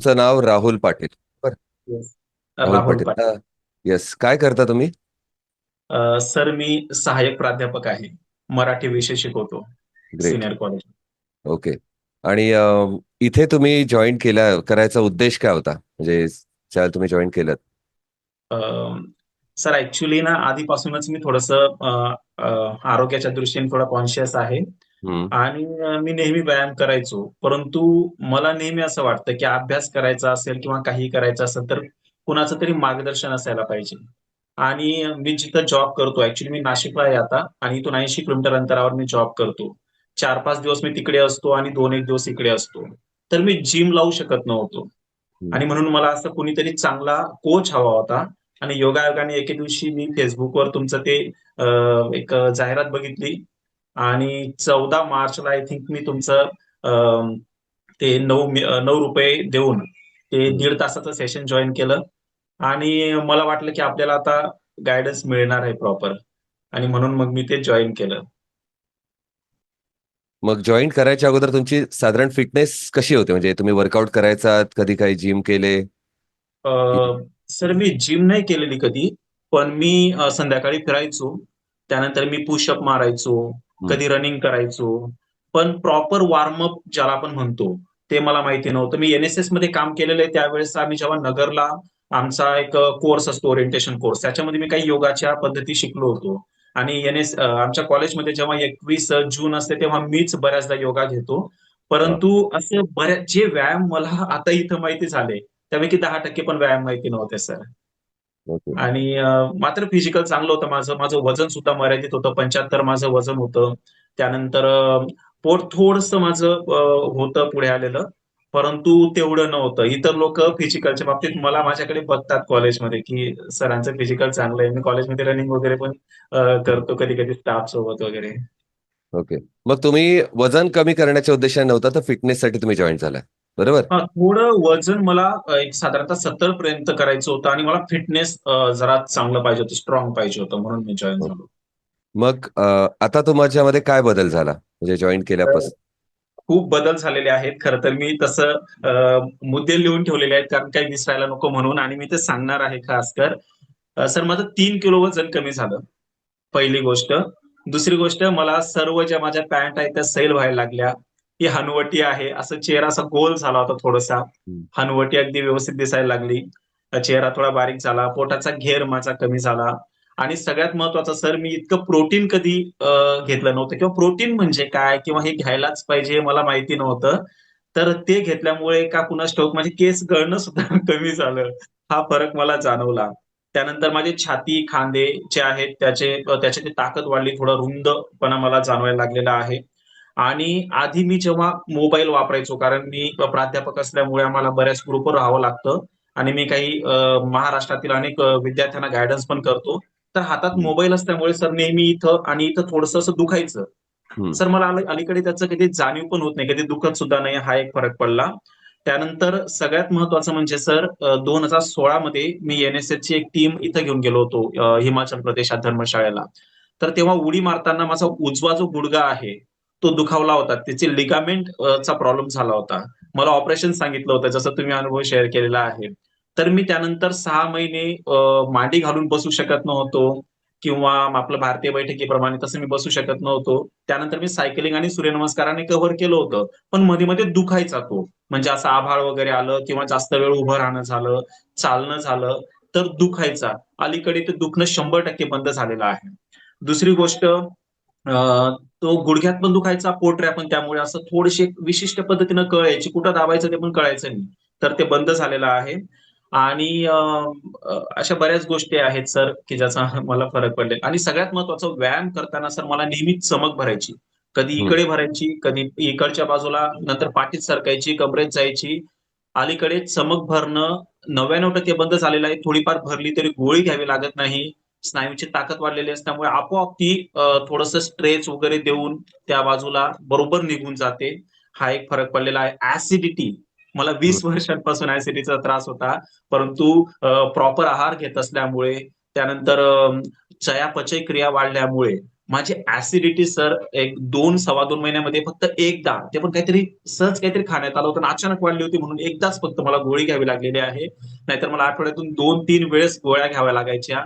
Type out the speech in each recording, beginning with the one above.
तुमचं नाव राहुल पाटील. राहुल पाटील. येस काय करता तुम्ही? सर मी सहाय्यक प्राध्यापक आहे. मराठी विषय शिकवतो. Senior college. ओके आणि इथे तुम्ही जॉईन केला करायचा उद्देश काय होता? म्हणजे ज्या तुम्ही जॉईन केलं सर ऍक्च्युली ना आधीपासूनच मी थोडस आरोग्याच्या दृष्टीने थोडा कॉन्शियस आहे. हम्म, आणि मी नेहमी व्यायाम करायचो. परंतु मला नेहमी असं वाटतं की अभ्यास करायचा असेल किंवा काही करायचं असेल तर कुणाचं तरी मार्गदर्शन असायला पाहिजे. आणि मी जिथं जॉब करतो ऍक्च्युली मी नाशिकला आहे आता आणि इथून ऐंशी किलोमीटर अंतरावर मी जॉब करतो. चार पाच दिवस मी तिकडे असतो आणि दोन एक दिवस इकडे असतो. तर मी जिम लावू शकत नव्हतो. आणि म्हणून मला असं कुणीतरी चांगला कोच हवा होता. आणि योगायोगाने एके दिवशी मी फेसबुकवर तुमचं ते अ, एक जाहिरात बघितली. आणि चौदा मार्चला आय थिंक मी तुमचं ते नऊ नऊ रुपये देऊन ते. दीड तासाचं सेशन जॉईन केलं. आणि मला वाटलं की आपल्याला आता गायडन्स मिळणार आहे प्रॉपर आणि म्हणून मग मी ते जॉईन केलं. मग जॉईन करायच्या अगोदर तुमची साधारण फिटनेस कशी होते? म्हणजे तुम्ही वर्कआउट करायचा कधी काही जिम केले? सर मी जिम नाही केलेली कधी पण मी संध्याकाळी फिरायचो. त्यानंतर मी पुशअप मारायचो. कधी रनिंग करायचो. पण प्रॉपर वॉर्मअप ज्याला आपण म्हणतो ते मला माहिती नव्हतं. मी एनएसएसमध्ये काम केलेलं आहे त्यावेळेस आम्ही जेव्हा नगरला आमचा एक कोर्स असतो ओरिएंटेशन कोर्स त्याच्यामध्ये मी काही योगाच्या पद्धती शिकलो होतो. आणि एनएस आमच्या कॉलेजमध्ये जेव्हा एकवीस जून असते तेव्हा मीच बऱ्याचदा योगा घेतो. परंतु असं बऱ्याच जे व्यायाम मला आता इथं माहिती झाले त्यापैकी दहा टक्के पण व्यायाम माहिती नव्हते सर. आणि मात्र फिजिकल चांगलं होतं माझं. माझं वजन सुद्धा मर्यादित होतं. पंच्याहत्तर माझं वजन होतं. त्यानंतर पोट थोडस माझं होतं पुढे आलेलं. परंतु तेवढं नव्हतं. इतर लोक फिजिकलच्या बाबतीत मला माझ्याकडे बघतात कॉलेजमध्ये की सरांचं फिजिकल चांगलं आहे. मी कॉलेजमध्ये रनिंग वगैरे पण करतो कधी कधी स्टाफ सोबत वगैरे. ओके मग तुम्ही वजन कमी करण्याच्या उद्देशाने नव्हता तर फिटनेससाठी तुम्ही जॉईन झाला. बरोबर? थोडं वजन मला अ, एक साधारणतः सत्तर पर्यंत करायचं होतं आणि मला फिटनेस जरा चांगलं पाहिजे होतं स्ट्रॉंग पाहिजे होतं म्हणून मी जॉईन झालो. मग अं, आता तुमच्यामध्ये काय बदल झाला? म्हणजे जॉईन केल्यापासून? खूप बदल झालेले आहेत. खरं तर मी तसं अ, मुद्दे लिहून ठेवलेले आहेत कारण काही विसरायला नको म्हणून आणि मी ते सांगणार आहे खास अ, सर माझं तीन किलो वजन कमी झालं. पहिली गोष्ट. दुसरी गोष्ट मला सर्व ज्या माझ्या पॅन्ट आहेत त्या सैल व्हायला लागल्या. ही हनुवटी आहे. असं चेहरा असा गोल झाला होता थोडासा. हनुवटी अगदी व्यवस्थित दिसायला लागली. चेहरा थोडा बारीक झाला. पोटाचा घेर माझा कमी झाला. आणि सगळ्यात महत्वाचं सर मी इतकं प्रोटीन कधी घेतलं नव्हतं. किंवा प्रोटीन म्हणजे काय? किंवा हे घ्यायलाच पाहिजे हे मला माहिती नव्हतं. तर ते घेतल्यामुळे का कुणास ठाऊक माझे केस गळणं सुद्धा कमी झालं. हा फरक मला जाणवला. त्यानंतर माझे छाती खांदे जे आहेत त्याचे त्याची ती ताकद वाढली. थोडा रुंदपणा मला जाणवायला लागलेला आहे. आणि आधी मी जेव्हा मोबाईल वापरायचो कारण मी प्राध्यापक असल्यामुळे आम्हाला बऱ्याच ग्रुपवर राहावं लागतं आणि मी काही महाराष्ट्रातील अनेक विद्यार्थ्यांना गायडन्स पण करतो तर हातात. मोबाईल असल्यामुळे सर नेहमी इथं आणि इथं थोडस असं दुखायचं. सर मला अली- अलीकडे त्याचं कधी जाणीव पण होत नाही कधी दुखत सुद्धा नाही हा एक फरक पडला त्यानंतर सगळ्यात महत्वाचं म्हणजे सर दोन हजार सोळा मध्ये मी एनएसएस ची एक टीम इथं घेऊन गेलो होतो हिमाचल प्रदेशात धर्मशाळेला तर तेव्हा उडी मारताना माझा उजवा जो गुडगा आहे तो दुखावला होता. त्याचे लिगामेंट चा प्रॉब्लेम झाला होता. मला ऑपरेशन सांगितलं होतं जसं तुम्ही अनुभव शेअर केलेला आहे. तर मी त्यानंतर सहा महिने मांडी घालून बसू शकत नव्हतो किंवा आपलं भारतीय बैठकीप्रमाणे तसं मी बसू शकत नव्हतो. त्यानंतर मी सायकलिंग आणि सूर्यनमस्काराने कव्हर केलं होतं. पण मध्ये मध्ये दुखायचा तो. म्हणजे असं आभाळ वगैरे आलं किंवा जास्त वेळ उभं राहणं झालं चालणं झालं तर दुखायचा. अलीकडे ते दुखणं शंभर टक्के बंद झालेलं आहे. दुसरी गोष्ट तो गुडघ्यात पण दुखायचा पोटऱ्या पण त्यामुळे असं थोडीशी एक विशिष्ट पद्धतीनं कळायची कुठं दाबायचं ते पण कळायचं नाही. तर ते बंद झालेलं आहे. आणि अशा बऱ्याच गोष्टी आहेत सर की ज्याचा मला फरक पडले. आणि सगळ्यात महत्वाचं व्यायाम करताना सर मला नेहमीच चमक भरायची. कधी. इकडे भरायची कधी इकडच्या बाजूला नंतर पाठीत सरकायची कमरेत जायची. अलीकडे चमक भरणं नव्याण्णव टक्के बंद झालेलं आहे. थोडीफार भरली तरी गोळी घ्यावी लागत नाही. स्नायूची ताकद वाढलेली असल्यामुळे आपोआप ती थोडस स्ट्रेच वगैरे देऊन त्या बाजूला बरोबर निघून जाते. हा एक फरक पडलेला आहे. ऍसिडिटी मला वीस वर्षांपासून ऍसिडिटीचा त्रास होता. परंतु प्रॉपर आहार घेत असल्यामुळे त्यानंतर चयापचय क्रिया वाढल्यामुळे माझी ऍसिडिटी सर एक दोन सव्वा दोन महिन्यामध्ये फक्त एकदा ते पण काहीतरी सहज काहीतरी खाण्यात आलं होतं अचानक वाढली होती म्हणून एकदाच फक्त मला गोळी घ्यावी लागलेली आहे. नाहीतर मला आठवड्यातून दोन तीन वेळेस गोळ्या घ्याव्या लागायच्या.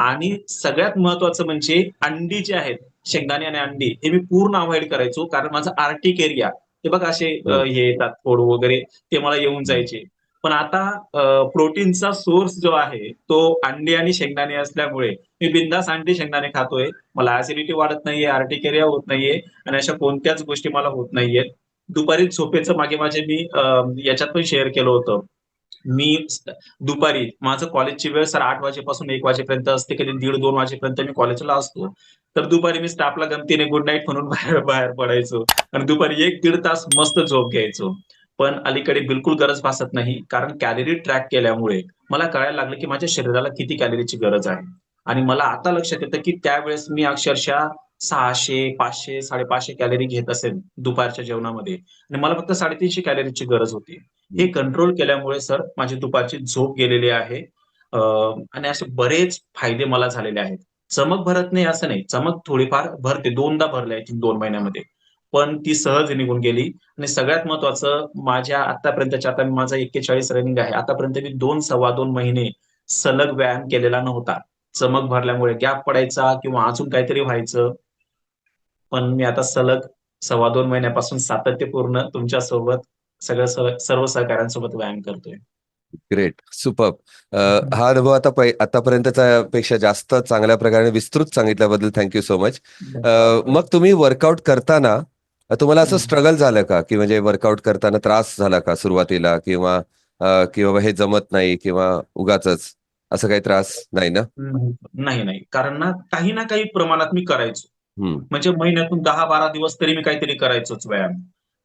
आणि सगळ्यात महत्वाचं म्हणजे अंडी जे आहेत शेंगदाणे आणि अंडी हे मी पूर्ण अवॉइड करायचो कारण माझं आर्टिक एरिया हे बघा असे हे येतात फोड वगैरे ते मला येऊन जायचे. पण आता प्रोटीनचा सोर्स जो आहे तो अंडी आणि शेंगदाणे असल्यामुळे मी बिंदास अंडी शेंगदाणे खातोय. मला ऍसिडिटी वाढत नाहीये आर्टिक एरिया होत नाहीये आणि अशा कोणत्याच गोष्टी मला होत नाहीयेत. दुपारी झोपेचं मागे माझे मी याच्यात पण शेअर केलं होतं. मी दुपारी माझं कॉलेजची वेळ सर आठ वाजेपासून एक वाजेपर्यंत असते कधी दीड दोन वाजेपर्यंत मी कॉलेजला असतो. तर दुपारी मी स्टाफला गमतीने गुड नाईट म्हणून बाहेर बाहेर पडायचो. आणि दुपारी एक दीड तास मस्त झोप घ्यायचो. पण अलीकडे बिलकुल गरज भासत नाही कारण कॅलरी ट्रॅक केल्यामुळे मला कळायला लागलं की माझ्या शरीराला किती कॅलरीची गरज आहे. आणि मला आता लक्षात येतं की त्यावेळेस मी अक्षरशः सहाशे पाचशे साडेपाचशे कॅलरी घेत असेल दुपारच्या जेवणामध्ये. आणि मला फक्त साडेतीनशे कॅलरीची गरज होती. हे कंट्रोल केल्यामुळे सर माझी दुपारची झोप गेलेली आहे. आणि असे बरेच फायदे मला झालेले आहेत. चमक भरत नाही असं नाही. चमक थोडीफार भरते. दोनदा भरले आहे दोन महिन्यामध्ये. पण ती सहज निघून गेली. आणि सगळ्यात महत्वाचं माझ्या आतापर्यंतच्या आता माझा एक्केचाळीस रनिंग आहे. आतापर्यंत मी दोन सव्वा दोन महिने सलग व्यायाम केलेला नव्हता. चमक भरल्यामुळे गॅप पडायचा किंवा अजून काहीतरी व्हायचं. पण मी आता सलग सव्वा दोन महिन्यापासून सातत्यपूर्ण तुमच्यासोबत सगळं सर्व सहकाऱ्यांसोबत व्यायाम करतोय. ग्रेट सुपर हा अनुभव आता आतापर्यंतचा पेक्षा जास्त चांगल्या प्रकारे विस्तृत सांगितल्याबद्दल थँक्यू सो मच मग तुम्ही वर्कआउट करताना तुम्हाला असं. स्ट्रगल झालं का? की म्हणजे वर्कआउट करताना त्रास झाला का सुरुवातीला? किंवा अ, की बाबा हे जमत नाही किंवा उगाच असं काही त्रास नाही ना? नाही नाही. कारण ना काही ना काही प्रमाणात मी करायचो. म्हणजे महिन्यातून दहा बारा दिवस तरी मी काहीतरी करायचोच व्यायाम.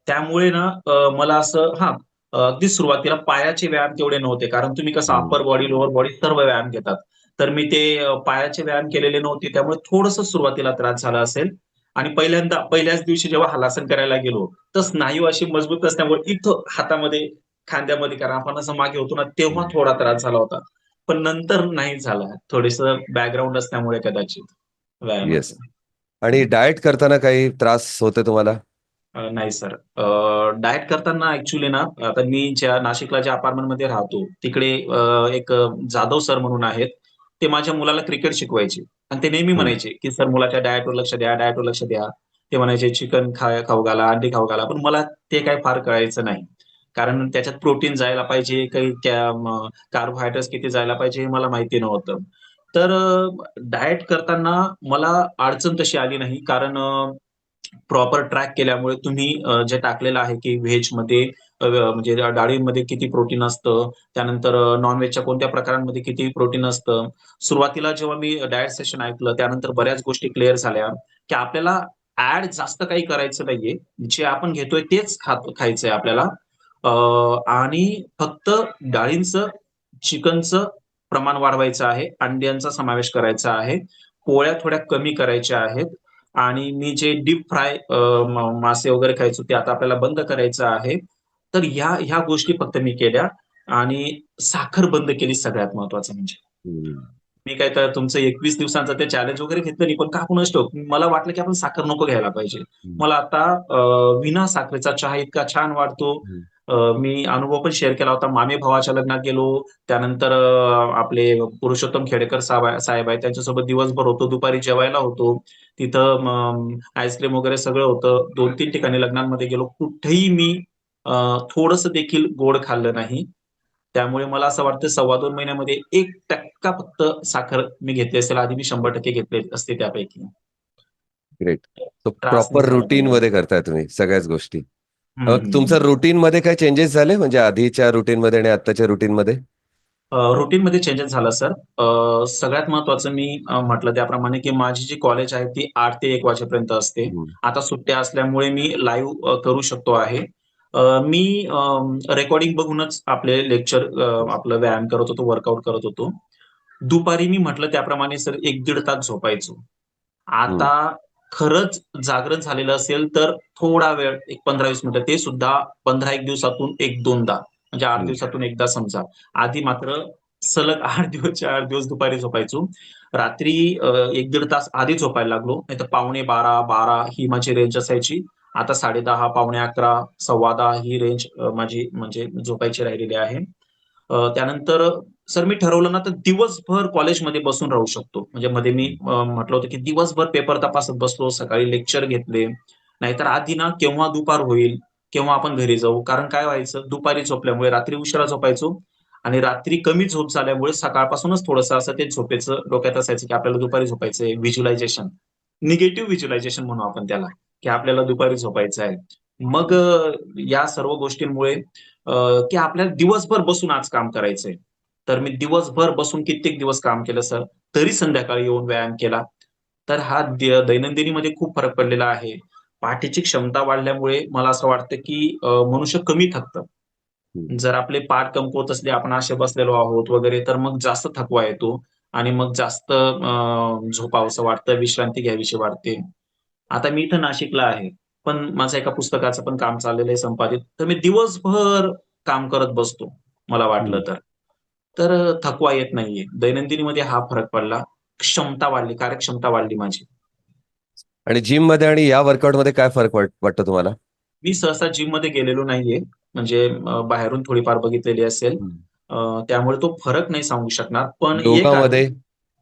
त्यामुळे ना मला असं हा अगदी सुरुवातीला पायाचे व्यायाम तेवढे नव्हते. कारण तुम्ही कसं. अप्पर बॉडी लोअर बॉडी सर्व व्यायाम घेतात. तर मी ते पायाचे व्यायाम केलेले नव्हते. त्यामुळे थोडस सुरुवातीला त्रास झाला असेल. आणि पहिल्यांदा पहिल्याच दिवशी जेव्हा हलासन करायला गेलो तर स्नायू अशी मजबूत असल्यामुळे इथं हातामध्ये खांद्यामध्ये कारण आपण असं मागे होतो ना तेव्हा थोडा त्रास झाला होता. पण नंतर नाही झाला. थोडेस बॅकग्राऊंड असल्यामुळे कदाचित व्यायाम. आणि डाएट करताना काही त्रास होते तुम्हाला? अ, नाही सर. डाएट करताना ऍक्च्युली ना आता मी ज्या नाशिकला ज्या अपार्टमेंटमध्ये राहतो तिकडे अ, एक अ, जाधव सर म्हणून आहेत. ते माझ्या मुलाला क्रिकेट शिकवायचे. आणि ते नेहमी. म्हणायचे की सर मुलाच्या डाएटवर लक्ष द्या डाएटवर लक्ष द्या. ते म्हणायचे चिकन खा खाऊ घाला अंडी खाऊ घाला. पण मला ते काय फार कळायचं नाही. कारण त्याच्यात प्रोटीन जायला पाहिजे काही कार्बोहायड्रेट्स किती जायला पाहिजे हे मला माहिती नव्हतं. तर डाएट करताना मला अडचण तशी आली नाही. कारण प्रॉपर ट्रॅक केल्यामुळे तुम्ही जे टाकलेलं आहे की व्हेजमध्ये म्हणजे डाळीमध्ये किती प्रोटीन असतं त्यानंतर नॉनव्हेजच्या कोणत्या प्रकारांमध्ये किती प्रोटीन असतं. सुरुवातीला जेव्हा मी डायट सेशन ऐकलं त्यानंतर बऱ्याच गोष्टी क्लिअर झाल्या की आपल्याला ऍड जास्त काही करायचं नाहीये. जे आपण घेतोय तेच खात खायचंय आपल्याला. आणि फक्त डाळींचं चिकनचं प्रमाण वाढवायचं आहे अंड्यांचा समावेश करायचा आहे पोळ्या थोड्या कमी करायच्या आहेत आणि मी जे डीप फ्राय मासे वगैरे खायचो ते आता आपल्याला बंद करायचं आहे. तर ह्या ह्या गोष्टी फक्त मी केल्या आणि साखर बंद केली सगळ्यात महत्वाचं म्हणजे. मी काय तर तुमचं एकवीस दिवसांचं ते चॅलेंज वगैरे घेतलं नाही पण का कुणाच ठाऊक मला वाटलं की आपण साखर नको घ्यायला पाहिजे. मला आता विना साखरेचा चहा इतका छान वाटतो मी अनुभव पण शेअर केला होता. मामे भावाच्या लग्नात गेलो. त्यानंतर आपले पुरुषोत्तम खेडेकर साहेब साहेब आहेत. त्यांच्यासोबत दिवसभर होतो. दुपारी जेवायला होतो. तिथं आईस्क्रीम वगैरे सगळं होतं. दोन तीन ठिकाणी लग्नांमध्ये गेलो. कुठेही मी थोडस देखील गोड खाल्लं नाही. त्यामुळे मला असं वाटतं सव्वा दोन महिन्यामध्ये एक टक्का फक्त साखर मी घेतली असेल. आधी मी शंभर टक्के घेतले असते त्यापैकी. Great proper routine. मध्ये करताय तुम्ही सगळ्याच गोष्टी. मग. तुमचं रुटीन मध्ये काय चेंजेस झाले? म्हणजे आधीच्या रुटीन मध्ये आणि आत्ताच्या रुटीन मध्ये? रुटीन मध्ये चेंजेस झाला सर सगळ्यात महत्वाचं मी म्हटलं त्याप्रमाणे की माझी जी कॉलेज आहे ती आठ ते एक वाजेपर्यंत असते. आता सुट्ट्या असल्यामुळे मी लाईव्ह करू शकतो आहे. मी रेकॉर्डिंग बघूनच आपले लेक्चर आपलं व्यायाम करत होतो वर्कआउट करत होतो. दुपारी मी म्हटलं त्याप्रमाणे सर एक दीड तास झोपायचो. आता खरंच जागरण झालेलं असेल तर थोडा वेळ एक पंधरा वीस मिनिटं ते सुद्धा पंधरा एक दिवसातून एक दोनदा म्हणजे आठ. दिवसातून एकदा समजा. आधी मात्र सलग आठ दिवसच्या आठ दिवस दुपारी झोपायचो. रात्री एक दीड तास आधी झोपायला लागलो. नाही तर पावणे बारा बारा ही माझी रेंज असायची. आता साडे दहा पावणे अकरा सव्वा दहा ही रेंज माझी म्हणजे झोपायची राहिलेली आहे. त्यानंतर सर मी ठरवलं ना तर दिवसभर कॉलेजमध्ये बसून राहू शकतो. म्हणजे मध्ये मी म्हटलं होतं की दिवसभर पेपर तपासत बसलो सकाळी लेक्चर घेतले. नाहीतर आधी ना केव्हा दुपार होईल केव्हा आपण घरी जाऊ. कारण काय व्हायचं दुपारी झोपल्यामुळे रात्री उशिरा झोपायचो आणि रात्री कमी झोप झाल्यामुळे सकाळपासूनच थोडंसं असं ते झोपेचं डोक्यात असायचं की आपल्याला दुपारी झोपायचंय व्हिज्युलायझेशन निगेटिव्ह व्हिज्युलायझेशन म्हणू आपण त्याला की आपल्याला दुपारी झोपायचं आहे. मग या सर्व गोष्टींमुळे की आपल्याला दिवसभर बसून आज काम करायचंय. तर मी दिवसभर बसून कित्येक दिवस काम केलं सर. तरी संध्याकाळी येऊन व्यायाम केला. तर हा दैनंदिनीमध्ये खूप फरक पडलेला आहे. पाठीची क्षमता वाढल्यामुळे मला असं वाटतं की मनुष्य कमी थकतं. जर आपले पाठ कमकुवत असले आपण असे बसलेलो आहोत वगैरे तर मग जास्त थकवा येतो आणि मग जास्त झोपावंसं वाटतं विश्रांती घ्यावीशी वाटते. आता मी इथं नाशिकला आहे. पण माझं एका पुस्तकाचं पण काम चाललेलं आहे संपादित. तर मी दिवसभर काम करत बसतो मला वाटलं. तर. तर थकवा येत नाहीये. दैनंदिनीमध्ये हा फरक पडला. क्षमता वाढली. कार्यक्षमता वाढली माझी. आणि जिममध्ये आणि या वर्कआउटमध्ये काय फरक वाट- वाटतो तुम्हाला? मी सहसा जिममध्ये गेलेलो नाहीये. म्हणजे बाहेरून थोडीफार बघितलेली असेल. त्यामुळे तो फरक नाही सांगू शकणार. पण योगामध्ये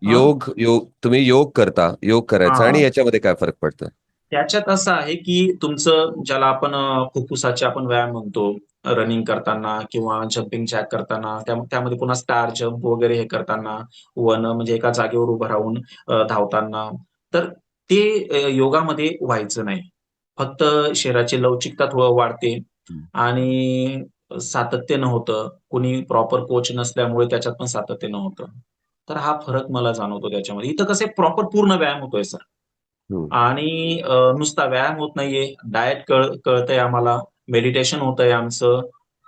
योग योग तुम्ही योग करता. योग करायचा. आणि याच्यामध्ये काय फरक पडतं? त्याच्यात असं आहे की तुमचं ज्याला आपण फुफ्फुसाचे आपण व्यायाम म्हणतो रनिंग करताना किंवा जम्पिंग जॅक करताना त्या- त्यामध्ये पुन्हा स्टार जम्प वगैरे हे करताना वन म्हणजे एका जागेवर उभं राहून धावताना. तर ते योगामध्ये व्हायचं नाही. फक्त शरीराची लवचिकता थोडं वाढते. आणि सातत्य नव्हतं कुणी प्रॉपर कोच नसल्यामुळे त्याच्यात पण सातत्य नव्हतं तर हा फरक मला जाणवतो त्याच्यामध्ये. इथं कसे प्रॉपर पूर्ण व्यायाम होतोय सर हम्म. आणि नुसता व्यायाम होत नाहीये. डाएट कळ कळतंय आम्हाला. मेडिटेशन होतंय आमचं.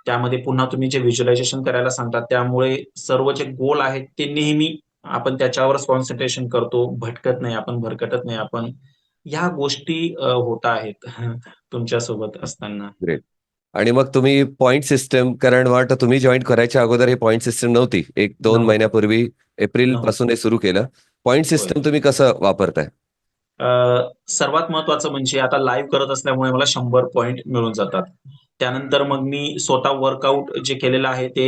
त्यामध्ये पुन्हा तुम्ही जे व्हिज्युअलायझेशन करायला सांगतात त्यामुळे सर्व जे गोल आहेत ते नेहमी आपण त्याच्यावरच कॉन्सन्ट्रेशन करतो. भटकत नाही आपण भरकटत नाही आपण. ह्या गोष्टी होत आहेत तुमच्यासोबत असताना आणि मग तुम्ही पॉइंट सिस्टम कारण वाटतं तुम्ही जॉईन करायच्या अगोदर हे पॉइंट सिस्टम नव्हती. एक दोन. महिन्यापूर्वी एप्रिल. पासून हे सुरू केलं. पॉइंट सिस्टम तुम्ही कसं वापरताय? सर्वात महत्वाचं म्हणजे आता लाईव्ह करत असल्यामुळे मला शंभर पॉईंट मिळून जातात. त्यानंतर मग मी स्वतः वर्कआउट जे केलेलं आहे ते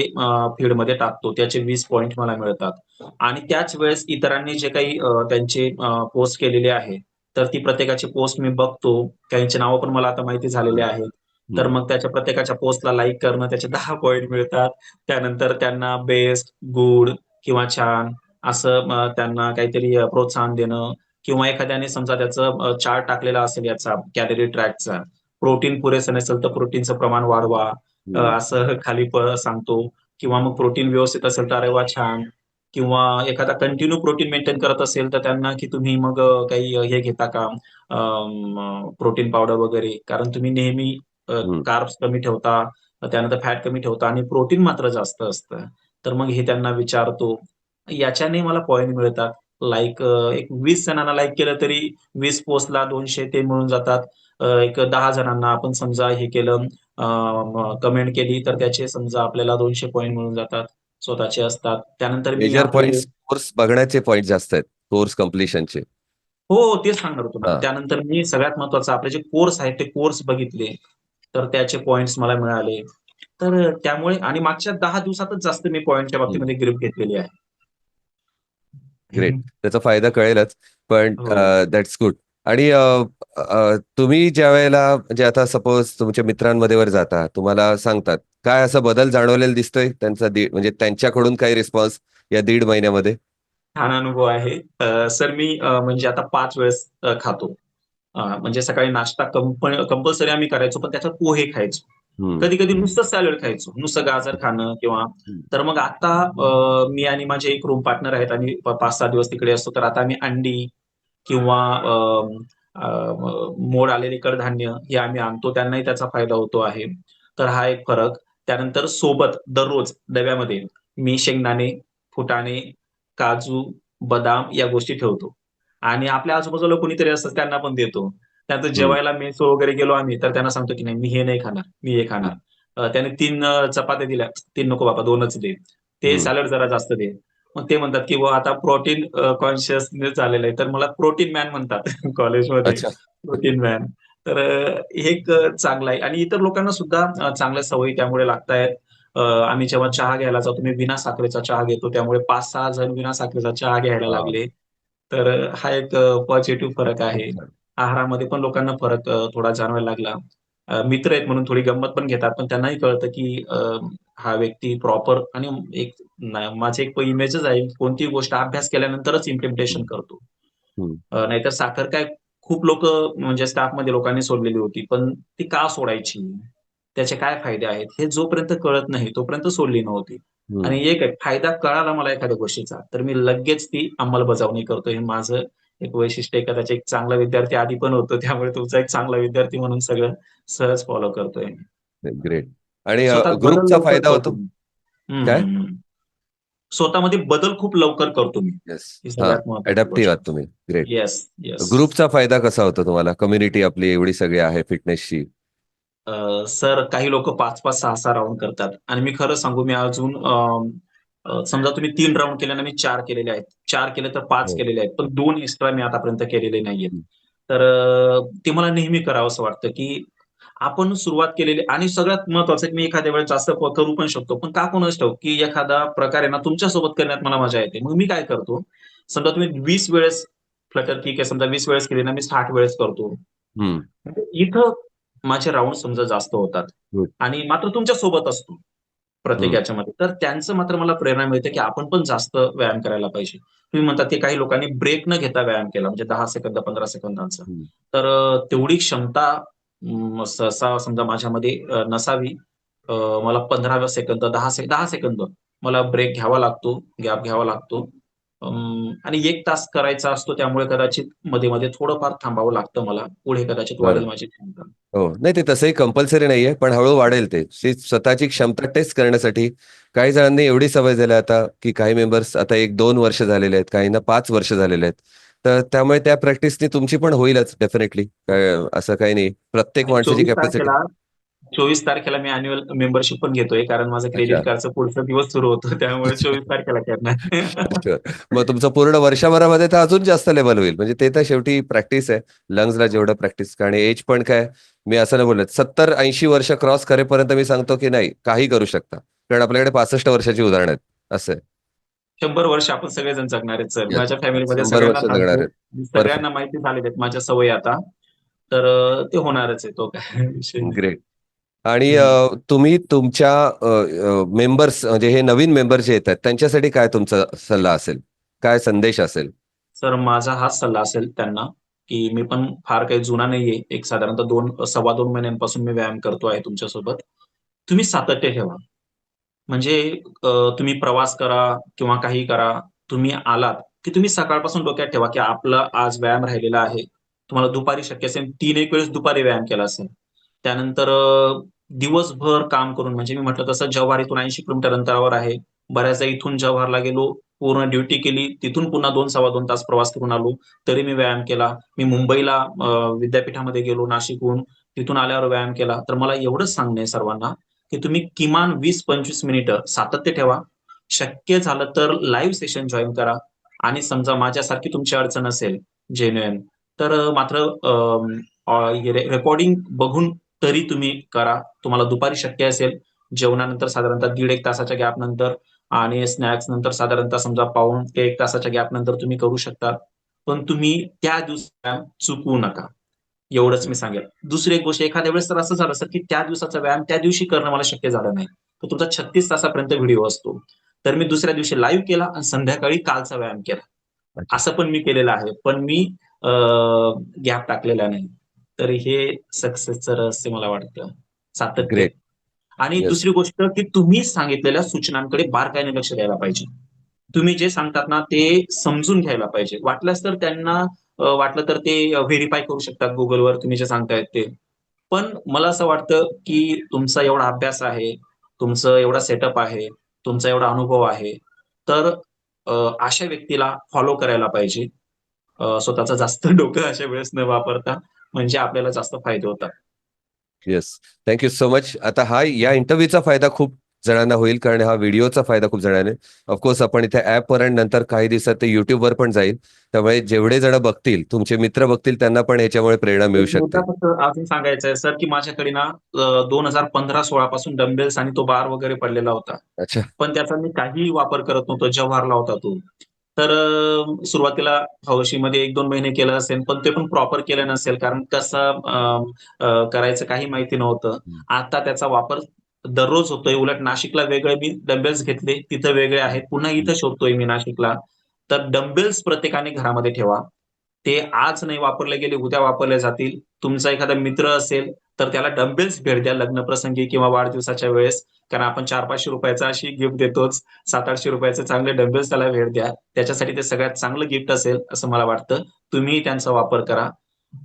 फीडमध्ये टाकतो. त्याचे वीस पॉईंट मला मिळतात. आणि त्याच वेळेस इतरांनी जे काही त्यांचे पोस्ट केलेले आहे तर ती प्रत्येकाची पोस्ट मी बघतो. त्यांची नावं पण मला आता माहिती झालेली आहेत. तर मग त्याच्या प्रत्येकाच्या पोस्टला लाईक करणं त्याचे दहा पॉईंट मिळतात. त्यानंतर त्यांना बेस्ट गुड किंवा छान असं त्यांना काहीतरी प्रोत्साहन देणं किंवा एखाद्याने समजा त्याचं चार्ट टाकलेला असेल याचा कॅलरी ट्रॅकचा प्रोटीन पुरेसं नसेल तर प्रोटीनचं प्रमाण वाढवा. असं खाली सांगतो. किंवा मग प्रोटीन व्यवस्थित असेल तर अरे वा छान. किंवा एखादा कंटिन्यू प्रोटीन मेंटेन करत असेल तर त्यांना की तुम्ही मग काही हे घेता का? प्रोटीन पावडर वगैरे. कारण तुम्ही नेहमी. कार्ब्स कमी ठेवता त्यानंतर फॅट कमी ठेवता आणि प्रोटीन मात्र जास्त असतं. तर मग हे त्यांना विचारतो. याच्याने मला पॉईंट मिळतात. लाईक एक वीस जणांना लाईक केलं तरी वीस पोस्टला दोनशे ते मिळून जातात. एक दहा जणांना आपण समजा हे केलं कमेंट केली तर त्याचे समजा आपल्याला दोनशे पॉईंट मिळून जातात स्वतःचे असतात. त्यानंतर मेजर कोर्स बघण्याचे पॉइंट जास्त आहेत कोर्स कम्प्लिशनचे हो हो तेच सांगणार होतो. त्यानंतर मी सगळ्यात महत्वाचं आपले जे कोर्स आहेत ते कोर्स बघितले तर त्याचे पॉइंट्स मला मिळाले. तर त्यामुळे आणि मागच्या दहा दिवसातच जास्त मी पॉईंटच्या बाबतीमध्ये ग्रिप घेतलेली आहे. ग्रेट त्याचा फायदा कळेलच पण हो. दॅट्स गुड आणि तुम्ही ज्या वेळेला म्हणजे आता सपोज तुमच्या मित्रांमध्ये वर जाता तुम्हाला सांगतात काय असं बदल जाणवलेला दिसतोय त्यांचा म्हणजे त्यांच्याकडून काही रिस्पॉन्स या दीड महिन्यामध्ये? छान अनुभव आहे. सर मी म्हणजे आता पाच वेळेस खातो. म्हणजे सकाळी नाश्ता कंपल्सरी आम्ही करायचो पण त्याच्यात पोहे खायचो. कधी कधी नुसतं सॅलड खायचो. नुसतं गाजर खाणं किंवा तर मग आता मी आणि माझे एक रूम पार्टनर आहेत आणि पाच सहा दिवस तिकडे असतो. तर आता आम्ही अंडी किंवा मोड आलेले कडधान्य हे आम्ही आणतो. त्यांनाही त्याचा फायदा होतो आहे. तर हा एक फरक. त्यानंतर सोबत दररोज डब्यामध्ये मी शेंगदाणे फुटाणे काजू बदाम या गोष्टी ठेवतो. आणि आपल्या आजूबाजूला कोणीतरी असतं त्यांना पण देतो. त्यानंतर जेवायला मेस वगैरे गेलो आम्ही तर त्यांना सांगतो की नाही मी हे नाही खाणार मी हे खाणार. त्याने तीन चपात्या दिल्या. तीन नको बाबा दोनच दे. ते. सॅलड जरा जास्त दे. मग ते म्हणतात की आता प्रोटीन कॉन्शियसनेस झालेलं आहे. तर मला प्रोटीन मॅन म्हणतात कॉलेजमध्ये प्रोटीन मॅन तर हे एक चांगलं आहे. आणि इतर लोकांना सुद्धा चांगल्या सवयी त्यामुळे लागतायत. अ, आम्ही जेव्हा चहा घ्यायला जातो मी बिना साखरेचा चहा घेतो त्यामुळे पाच सहा जण बिना साखरेचा चहा घ्यायला. लागले. तर हा एक पॉझिटिव्ह फरक आहे. आहारामध्ये पण लोकांना फरक थोडा जाणवायला लागला. मित्र आहेत म्हणून थोडी गंमत पण घेतात पण त्यांनाही कळतं की हा व्यक्ती प्रॉपर आणि एक माझे एक इमेजच आहे कोणतीही गोष्ट अभ्यास केल्यानंतरच इम्प्लिमेंटेशन. करतो. नाहीतर साखर काय खूप लोक म्हणजे स्टाफमध्ये लोकांनी सोडलेली होती पण ती का सोडायची? त्याचे काय फायदे आहेत? हे जोपर्यंत कळत नाही तोपर्यंत सोडली नव्हती. आणि एक फायदा कळाला मला एखाद्या गोष्टीचा तर मी लगेच ती अंमलबजावणी करतो हे माझं एक वैशिष्ट्य कदाचित एक चांगला विद्यार्थी आधी पण होतो त्यामुळे तुमचा एक चांगला विद्यार्थी म्हणून सगळं सहज फॉलो करतोय. ग्रेट आणि ग्रुपचा फायदा होतो? काय. स्वतःमध्ये बदल खूप लवकर करतो तुम्ही. ग्रेट येस येस ग्रुपचा फायदा कसा होतो तुम्हाला? कम्युनिटी आपली एवढी सगळी आहे फिटनेसची सर काही लोक पाच पाच सहा सहा राऊंड करतात. आणि मी खरं सांगू मी अजून समजा तुम्ही तीन राऊंड केले ना मी चार केलेले आहेत. चार केले तर पाच हो. केलेले आहेत. पण दोन एक्स्ट्रा मी आतापर्यंत केलेले नाहीयेत. तर ते मला नेहमी करावं असं वाटतं की आपण सुरुवात केलेली आणि सगळ्यात महत्वाचं की मी एखाद्या वेळेस जास्त करू पण शकतो. पण का कोणाच ठाऊक की एखादा प्रकार आहे ना तुमच्यासोबत करण्यात मला मजा येते. मग मी काय करतो? समजा तुम्ही वीस वेळेस फ्लटर ठीक आहे. समजा वीस वेळेस केली ना मी साठ वेळेस करतो. इथं माझे राऊंड समजा जास्त होतात. Good. आणि मात्र तुमच्यासोबत असतो. प्रत्येक. याच्यामध्ये तर त्यांचं मात्र मला प्रेरणा मिळते की आपण पण जास्त व्यायाम करायला पाहिजे तुम्ही म्हणतात की काही लोकांनी ब्रेक न घेता व्यायाम केला म्हणजे दहा सेकंद पंधरा सेकंदांचा. तर तेवढी क्षमता सहसा समजा माझ्यामध्ये नसावी मला पंधरा सेकंद दहा से दहा सेकंद मला ब्रेक घ्यावा लागतो गॅप घ्यावा लागतो आणि एक तास करायचा असतो त्यामुळे कदाचित मध्ये मध्ये थोडंफार थांबावं लागतं मला. पुढे कदाचित वाढेल माझी क्षमता. हो. नाही ते तसंही कंपल्सरी नाहीये पण हळू वाढेल ते. स्वतःची क्षमता टेस्ट करण्यासाठी काही जणांनी एवढी सवय झाली आता की काही मेंबर्स आता एक दोन वर्ष झालेले आहेत काहींना पाच वर्ष झालेले आहेत. तर त्यामुळे त्या प्रॅक्टिसनी तुमची पण होईलच डेफिनेटली काय असं काही नाही. प्रत्येक माणसाची कॅपॅसिटी चोवीस तारखेला मी अॅन्युअल मेंबरशिप पण घेतोय कारण माझं क्रेडिट कार्डचा पुढचा दिवस सुरू होतो त्यामुळे चोवीस तारखेला करणार. मग तुमचं पूर्ण वर्षभरामध्ये तर अजून जास्त लेवल होईल. म्हणजे ते तर शेवटी प्रॅक्टिस आहे. लंग्सला जेवढं प्रॅक्टिस आणि एज पण काय मी असं नाही बोलत. सत्तर ऐंशी वर्ष क्रॉस करेपर्यंत मी सांगतो की नाही काही करू शकता. कारण आपल्याकडे पासष्ट वर्षाची उदाहरण आहेत. असं आहे. शंभर वर्ष आपण सगळेजण जगणार आहेत सर. माझ्या फॅमिलीमध्ये सगळ्यांना माहिती झालेले आहेत माझ्या सवयी आता. तर ते होणारच आहे तो काय ग्रेट आणि तुम्ही तुमच्या मेंबर्स म्हणजे हे नवीन मेंबर जे येतात त्यांच्यासाठी काय तुमचा सल्ला असेल? काय संदेश असेल? सर माझा हाच सल्ला असेल त्यांना की मी पण फार काही जुना नाहीये. एक साधारणतः दोन सव्वा दोन महिन्यांपासून मी व्यायाम करतो आहे तुमच्यासोबत. तुम्ही सातत्य ठेवा. म्हणजे तुम्ही प्रवास करा किंवा काही करा तुम्ही आलात की तुम्ही सकाळपासून डोक्यात ठेवा की आपला आज व्यायाम राहिलेला आहे. तुम्हाला दुपारी शक्य असेल तीन एक वेळेस दुपारी व्यायाम केला असेल. त्यानंतर दिवसभर काम करून म्हणजे मी म्हटलं तसं जव्हार इथून ऐंशी किलोमीटर अंतरावर आहे. बऱ्याचदा इथून जव्हारला गेलो पूर्ण ड्युटी केली तिथून पुन्हा दोन सव्वा दोन तास प्रवास करून आलो. तरी मी व्यायाम केला. मी मुंबईला विद्यापीठामध्ये गेलो नाशिकहून. तिथून आल्यावर व्यायाम केला. तर मला एवढंच सांगणं सर्वांना की तुम्ही किमान वीस पंचवीस मिनिटं सातत्य ठेवा. शक्य झालं तर लाईव्ह सेशन जॉईन करा. आणि समजा माझ्यासारखी तुमची अडचण असेल जेन्युएन तर अ, मात्र रेकॉर्डिंग बघून तरी तुम्ही करा. तुम्हाला दुपारी शक्य असेल जेवणानंतर साधारणतः दीड एक तासाच्या गॅप नंतर आणि स्नॅक्स नंतर साधारणतः समजा पाऊण ते एक तासाच्या गॅप नंतर तुम्ही करू शकता. पण तुम्ही त्या व्यायाम चुकवू नका. एवढंच मी सांगेल. दुसरी एक गोष्ट एखाद्या वेळेस तर असं झालं सर की त्या दिवसाचा व्यायाम त्या दिवशी करणं मला शक्य झालं नाही. तर तुमचा छत्तीस तासापर्यंत व्हिडिओ असतो. तर मी दुसऱ्या दिवशी लाईव्ह केला आणि संध्याकाळी कालचा व्यायाम केला. असं पण मी केलेलं आहे. पण मी गॅप टाकलेला नाही. तर हे सक्सेसचं रहस्य मला वाटतं. सातत्य. आणि येस दुसरी गोष्ट की तुम्ही सांगितलेल्या सूचनांकडे बारकाईने लक्ष द्यायला पाहिजे. तुम्ही जे सांगतात ना ते समजून घ्यायला पाहिजे. वाटल्यास तर त्यांना अ, वाटलं तर ते व्हेरीफाय करू शकतात गुगलवर तुम्ही जे सांगतायत ते. पण मला असं वाटतं की तुमचा एवढा अभ्यास आहे तुमचं एवढा सेटअप आहे तुमचा एवढा अनुभव आहे तर अ, अशा व्यक्तीला फॉलो करायला पाहिजे. अ, स्वतःचं जास्त डोकं अशा वेळेस न वापरता. म्हणजे आपल्याला जास्त फायदे होतात. येस थँक्यू सो मच आता हा या इंटरव्ह्यूचा फायदा खूप जणांना होईल कारण हा व्हिडिओचा फायदा खूप जणांना ऑफकोर्स आपण इथे ऍपवर आणि नंतर काही दिवसात ते युट्यूबवर पण जाईल. त्यामुळे जेवढे जण बघतील तुमचे मित्र बघतील त्यांना पण याच्यामुळे प्रेरणा मिळू शकते. अजून सांगायचा आहे सर की माझ्याकडे ना दोन हजार पंधरा सोळा पासून डंबेल्स आणि तो बार वगैरे पडलेला होता. अच्छा. पण त्याचा मी काहीही वापर करत नव्हतो जव्हारला होता तो. तर सुरुवातीला हौशीमध्ये एक दोन महिने केलं असेल पण ते पण प्रॉपर केलं नसेल कारण कसं करायचं काही माहिती नव्हतं. आता त्याचा वापर दररोज होतोय. उलट नाशिकला वेगळे मी डंबेल्स घेतले तिथं वेगळे आहेत. पुन्हा इथं शोधतोय मी नाशिकला. तर डंबेल्स प्रत्येकाने घरामध्ये ठेवा. ते आज नाही वापरले गेले उद्या वापरले जातील. तुमचा एखादा मित्र असेल तर त्याला डंबेल्स भेट द्या लग्न प्रसंगी किंवा वाढदिवसाच्या वेळेस. कारण आपण चार पाचशे रुपयाचा अशी गिफ्ट देतोच. सात आठशे रुपयाचे चांगले डंबेल्स त्याला भेट द्या. त्याच्यासाठी ते सगळ्यात चांगलं गिफ्ट असेल असं मला वाटतं. तुम्ही त्यांचा वापर करा.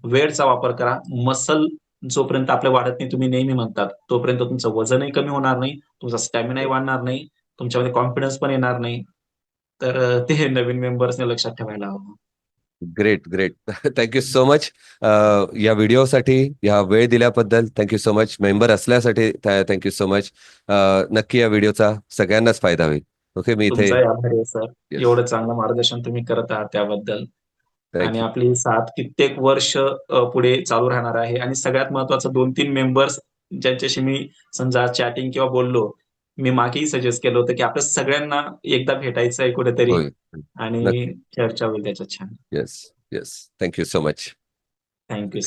वेळचा वापर करा. मसल जोपर्यंत आपलं वाढत नाही तुम्ही नेहमी म्हणतात तोपर्यंत तुमचं वजनही कमी होणार नाही तुमचा स्टॅमिनाही वाढणार नाही तुमच्यामध्ये कॉन्फिडन्स पण येणार नाही. तर ते नवीन मेंबर्सने लक्षात ठेवायला हवं. Great great thank you so much या व्हिडिओसाठी या वेळ दिल्याबद्दल thank you so much member असल्यासाठी thank you so much नक्की या व्हिडिओचा सगळ्यांनाच फायदा होईल. ओके मी इथे. एवढं चांगलं मार्गदर्शन तुम्ही करत आहात त्याबद्दल. आणि आपली साथ कित्येक वर्ष पुढे चालू राहणार आहे. आणि सगळ्यात महत्वाचं दोन तीन मेंबर्स ज्यांच्याशी मी समजा चॅटिंग किंवा बोललो मी मागेही सजेस्ट केलं होतं की आपल्या सगळ्यांना एकदा भेटायचं आहे कुठेतरी आणि. चर्चा होईल त्याच्यात छान. Yes yes thank you so much thank you